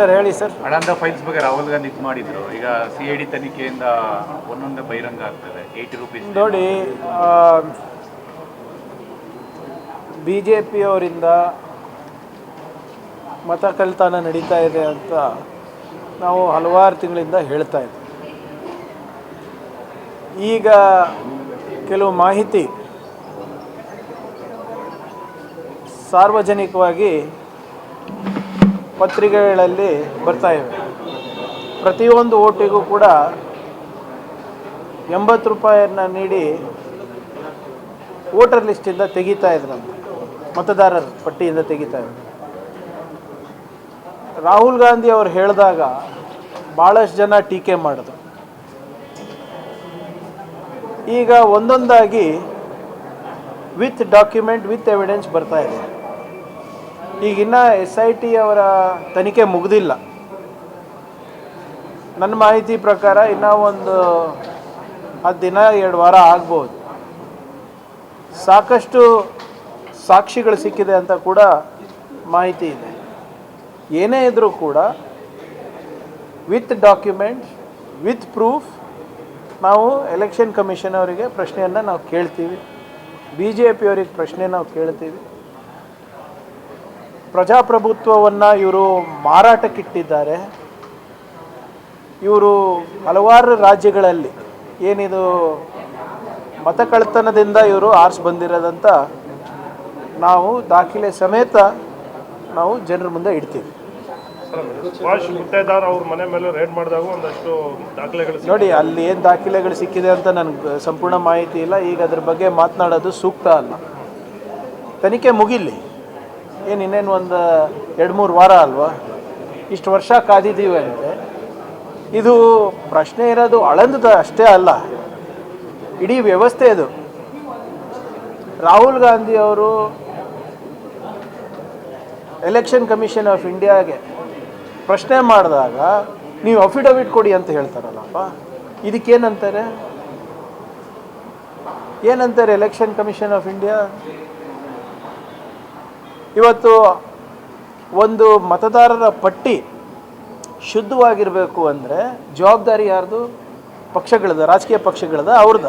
Sir ಹೇಳಿ sir. ಹಣದ files ಬಗ್ಗೆ ರಾಹುಲ್ ಗಾಂಧಿ ಮಾಡಿದ್ರು. ಈಗ ಸಿ ಐ ಡಿ ತನಿಖೆಯಿಂದ ಒಂದೊಂದೇ ಬಹಿರಂಗ ಆಗ್ತದೆ. ಏಯ್ಟಿ ರುಪೀಸ್ ನೋಡಿ ಬಿ ಜೆ ಪಿಯವರಿಂದ ಮತ ಕಲ್ತಾನ ನಡೀತಾ ಇದೆ ಅಂತ ನಾವು ಹಲವಾರು ತಿಂಗಳಿಂದ ಹೇಳ್ತಾ ಇದ್ದೀವಿ ಈಗ ಕೆಲವು ಮಾಹಿತಿ ಸಾರ್ವಜನಿಕವಾಗಿ ಪತ್ರಿಕೆಗಳಲ್ಲಿ ಬರ್ತಾ ಇವೆ. ಪ್ರತಿಯೊಂದು ಓಟಿಗೂ ಕೂಡ ಎಂಬತ್ತು ರೂಪಾಯಿಯನ್ನು ನೀಡಿ ವೋಟರ್ ಲಿಸ್ಟಿಂದ ತೆಗಿತಾ ಇದ್ರಂತೆ ಮತದಾರರ ಪಟ್ಟಿಯಿಂದ ತೆಗಿತಾ ಇದ್ರು. ರಾಹುಲ್ ಗಾಂಧಿ ಅವರು ಹೇಳಿದಾಗ ಭಾಳಷ್ಟು ಜನ ಟೀಕೆ ಮಾಡಿದ್ರು. ಈಗ ಒಂದೊಂದಾಗಿ ವಿತ್ ಡಾಕ್ಯುಮೆಂಟ್, ವಿತ್ ಎವಿಡೆನ್ಸ್ ಬರ್ತಾ ಇದೆ. ಈಗಿನ್ನ ಎಸ್ ಐ ಟಿ ಅವರ ತನಿಖೆ ಮುಗಿದಿಲ್ಲ. ನನ್ನ ಮಾಹಿತಿ ಪ್ರಕಾರ ಇನ್ನೂ ಒಂದು ಹತ್ತು ದಿನ, ಎರಡು ವಾರ ಆಗ್ಬೋದು. ಸಾಕಷ್ಟು ಸಾಕ್ಷಿಗಳು ಸಿಕ್ಕಿದೆ ಅಂತ ಕೂಡ ಮಾಹಿತಿ ಇದೆ. ಏನೇ ಇದ್ದರೂ ಕೂಡ ವಿತ್ ಡಾಕ್ಯುಮೆಂಟ್, ವಿತ್ ಪ್ರೂಫ್ ನಾವು ಎಲೆಕ್ಷನ್ ಕಮಿಷನ್ ಅವರಿಗೆ ಪ್ರಶ್ನೆಯನ್ನು ನಾವು ಕೇಳ್ತೀವಿ. ಬಿ ಜೆ ಪಿಯವರಿಗೆ ಪ್ರಶ್ನೆ ನಾವು ಕೇಳ್ತೀವಿ. ಪ್ರಜಾಪ್ರಭುತ್ವವನ್ನು ಇವರು ಮಾರಾಟಕ್ಕಿಟ್ಟಿದ್ದಾರೆ. ಇವರು ಹಲವಾರು ರಾಜ್ಯಗಳಲ್ಲಿ ಏನಿದು ಮತ ಕಳ್ತನದಿಂದ ಇವರು ಆರ್ಸ್ ಬಂದಿರೋದಂತ ನಾವು ದಾಖಲೆ ಸಮೇತ ನಾವು ಜನರ ಮುಂದೆ ಇಡ್ತೀವಿ. ನೋಡಿ ಅಲ್ಲಿ ಏನು ದಾಖಲೆಗಳು ಸಿಕ್ಕಿದೆ ಅಂತ ನನಗೆ ಸಂಪೂರ್ಣ ಮಾಹಿತಿ ಇಲ್ಲ. ಈಗ ಅದ್ರ ಬಗ್ಗೆ ಮಾತನಾಡೋದು ಸೂಕ್ತ ಅಲ್ಲ. ತನಿಖೆ ಮುಗಿಲಿ. ಏನು ಇನ್ನೇನು ಒಂದು ಎರಡು ಮೂರು ವಾರ ಅಲ್ವಾ? ಇಷ್ಟು ವರ್ಷ ಕಾದಿದ್ದೀವಿ ಅಂದರೆ ಇದು ಪ್ರಶ್ನೆ ಇರೋದು ಅಳಂದದ ಅಷ್ಟೇ ಅಲ್ಲ. ಇಡೀ ವ್ಯವಸ್ಥೆ ಇದು. ರಾಹುಲ್ ಗಾಂಧಿ ಅವರು ಎಲೆಕ್ಷನ್ ಕಮಿಷನ್ ಆಫ್ ಇಂಡಿಯಾಗೆ ಪ್ರಶ್ನೆ ಮಾಡಿದಾಗ ನೀವು ಅಫಿಡವಿಟ್ ಕೊಡಿ ಅಂತ ಹೇಳ್ತಾರಲ್ಲಪ್ಪ. ಇದಕ್ಕೇನಂತಾರೆ? ಏನಂತಾರೆ ಎಲೆಕ್ಷನ್ ಕಮಿಷನ್ ಆಫ್ ಇಂಡಿಯಾ ಇವತ್ತು ಒಂದು ಮತದಾರರ ಪಟ್ಟಿ ಶುದ್ಧವಾಗಿರಬೇಕು ಅಂದರೆ ಜವಾಬ್ದಾರಿ ಯಾರ್ದು? ಪಕ್ಷಗಳದ, ರಾಜಕೀಯ ಪಕ್ಷಗಳದ ಅವ್ರದ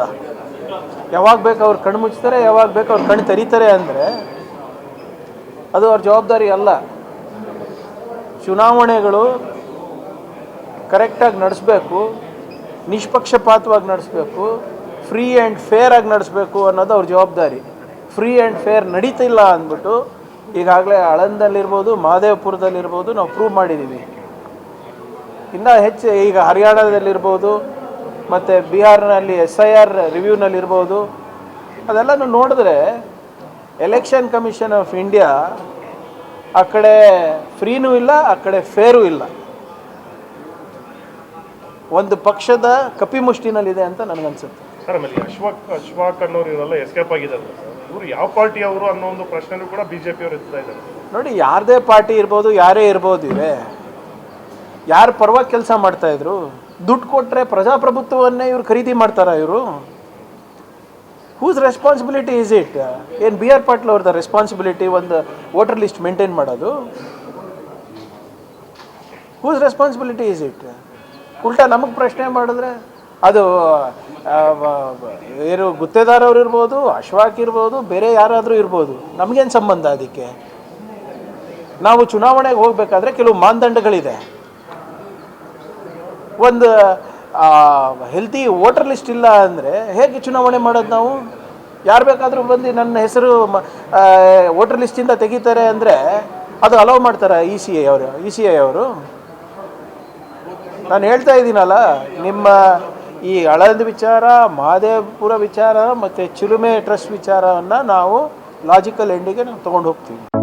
ಯಾವಾಗ ಬೇಕು ಅವ್ರು ಕಣ್ಣು ಮುಚ್ತಾರೆ, ಯಾವಾಗ ಬೇಕು ಅವ್ರು ಕಣ್ಣು ತೆರೀತಾರೆ ಅಂದರೆ ಅದು ಅವ್ರ ಜವಾಬ್ದಾರಿ ಅಲ್ಲ. ಚುನಾವಣೆಗಳು ಕರೆಕ್ಟಾಗಿ ನಡೆಸಬೇಕು, ನಿಷ್ಪಕ್ಷಪಾತವಾಗಿ ನಡೆಸಬೇಕು ಫ್ರೀ ಆ್ಯಂಡ್ ಫೇರ್ ಆಗಿ ನಡೆಸಬೇಕು ಅನ್ನೋದು ಅವ್ರ ಜವಾಬ್ದಾರಿ. ಫ್ರೀ ಆ್ಯಂಡ್ ಫೇರ್ ನಡೀತಿಲ್ಲ ಅಂದ್ಬಿಟ್ಟು ಈಗಾಗಲೇ ಆಳಂದಲ್ಲಿರ್ಬೋದು ಮಹದೇವಪುರದಲ್ಲಿರ್ಬೋದು ನಾವು ಪ್ರೂವ್ ಮಾಡಿದ್ದೀವಿ ಇನ್ನೂ ಹೆಚ್ಚು ಈಗ ಹರಿಯಾಣದಲ್ಲಿರ್ಬೋದು, ಮತ್ತು ಬಿಹಾರ್ನಲ್ಲಿ ಎಸ್ ಐ ಆರ್ ರಿವ್ಯೂನಲ್ಲಿರ್ಬೋದು ಅದೆಲ್ಲನೂ ನೋಡಿದ್ರೆ ಎಲೆಕ್ಷನ್ ಕಮಿಷನ್ ಆಫ್ ಇಂಡಿಯಾ ಆ ಕಡೆ ಫ್ರೀನೂ ಇಲ್ಲ, ಆ ಕಡೆ ಫೇರೂ ಇಲ್ಲ. ಒಂದು ಪಕ್ಷದ ಕಪಿಮುಷ್ಟಿನಲ್ಲಿದೆ ಅಂತ ನನಗನ್ಸುತ್ತೆ. ಸರ್, ಆಮೇಲೆ ಅಶ್ವಕ್, ಅಶ್ವಾಕ್ ಅನ್ನೋರು ಇವರೆಲ್ಲ ಎಸ್ಕೇಪ್ ಆಗಿದ್ದಾರೆ. ಇವರು ಯಾವ ಪಾರ್ಟಿ ಅವರು ಅನ್ನೋ ಒಂದು ಪ್ರಶ್ನೆನೂ ಕೂಡ ಬಿಜೆಪಿ ಅವರು ಎತ್ತಾ ಇದ್ದಾರೆ. ನೋಡಿ, ಯಾರದೇ ಪಾರ್ಟಿ ಇರ್ಬೋದು, ಯಾರೇ ಇರ್ಬೋದು ಇವೆ ಯಾರು ಪರವಾಗಿ ಕೆಲಸ ಮಾಡ್ತಾ ಇದ್ರು, ದುಡ್ಡು ಕೊಟ್ಟರೆ ಪ್ರಜಾಪ್ರಭುತ್ವವನ್ನೇ ಇವ್ರು ಖರೀದಿ ಮಾಡ್ತಾರಾ ಇವರು? ಹೂಸ್ ರೆಸ್ಪಾನ್ಸಿಬಿಲಿಟಿ ಈಸ್ ಇಟ್ ಏನು ಬಿ ಆರ್ ಪಾಟೀಲ್ ಅವ್ರದ್ದು ರೆಸ್ಪಾನ್ಸಿಬಿಲಿಟಿ ಒಂದು ವೋಟರ್ ಲಿಸ್ಟ್ ಮೇಂಟೈನ್ ಮಾಡೋದು? ಹೂಸ್ ರೆಸ್ಪಾನ್ಸಿಬಿಲಿಟಿ ಈಸ್ ಇಟ್ ಉಲ್ಟಾ ನಮಗೆ ಪ್ರಶ್ನೆ ಮಾಡಿದ್ರೆ ಅದು ಏನು ಗುತ್ತೇದಾರವ್ರು ಇರ್ಬೋದು, ಅಶ್ವಾಕ್ ಇರ್ಬೋದು, ಬೇರೆ ಯಾರಾದರೂ ಇರ್ಬೋದು, ನಮಗೇನು ಸಂಬಂಧ ಅದಕ್ಕೆ? ನಾವು ಚುನಾವಣೆಗೆ ಹೋಗಬೇಕಾದ್ರೆ ಕೆಲವು ಮಾನದಂಡಗಳಿದೆ. ಒಂದು ಹೆಲ್ತಿ ವೋಟರ್ ಲಿಸ್ಟ್ ಇಲ್ಲ ಅಂದರೆ ಹೇಗೆ ಚುನಾವಣೆ ಮಾಡೋದು ನಾವು? ಯಾರು ಬೇಕಾದರೂ ಬಂದು ನನ್ನ ಹೆಸರು ವೋಟರ್ ಲಿಸ್ಟಿಂದ ತೆಗಿತಾರೆ ಅಂದರೆ ಅದು ಅಲೌ ಮಾಡ್ತಾರೆ ಇ ಸಿ ಐ ಅವರು? ಇ ಸಿ ಐ ಅವರು? ನಾನು ಹೇಳ್ತಾ ಇದ್ದೀನಲ್ಲ, ನಿಮ್ಮ ಈ ಹಳದ ವಿಚಾರ ಮಹದೇವಪುರ ವಿಚಾರ ಮತ್ತು ಚಿಲುಮೆ ಟ್ರಸ್ಟ್ ವಿಚಾರವನ್ನು ನಾವು ಲಾಜಿಕಲ್ ಎಂಡಿಗೆ ನಾವು ತೊಗೊಂಡು ಹೋಗ್ತೀವಿ.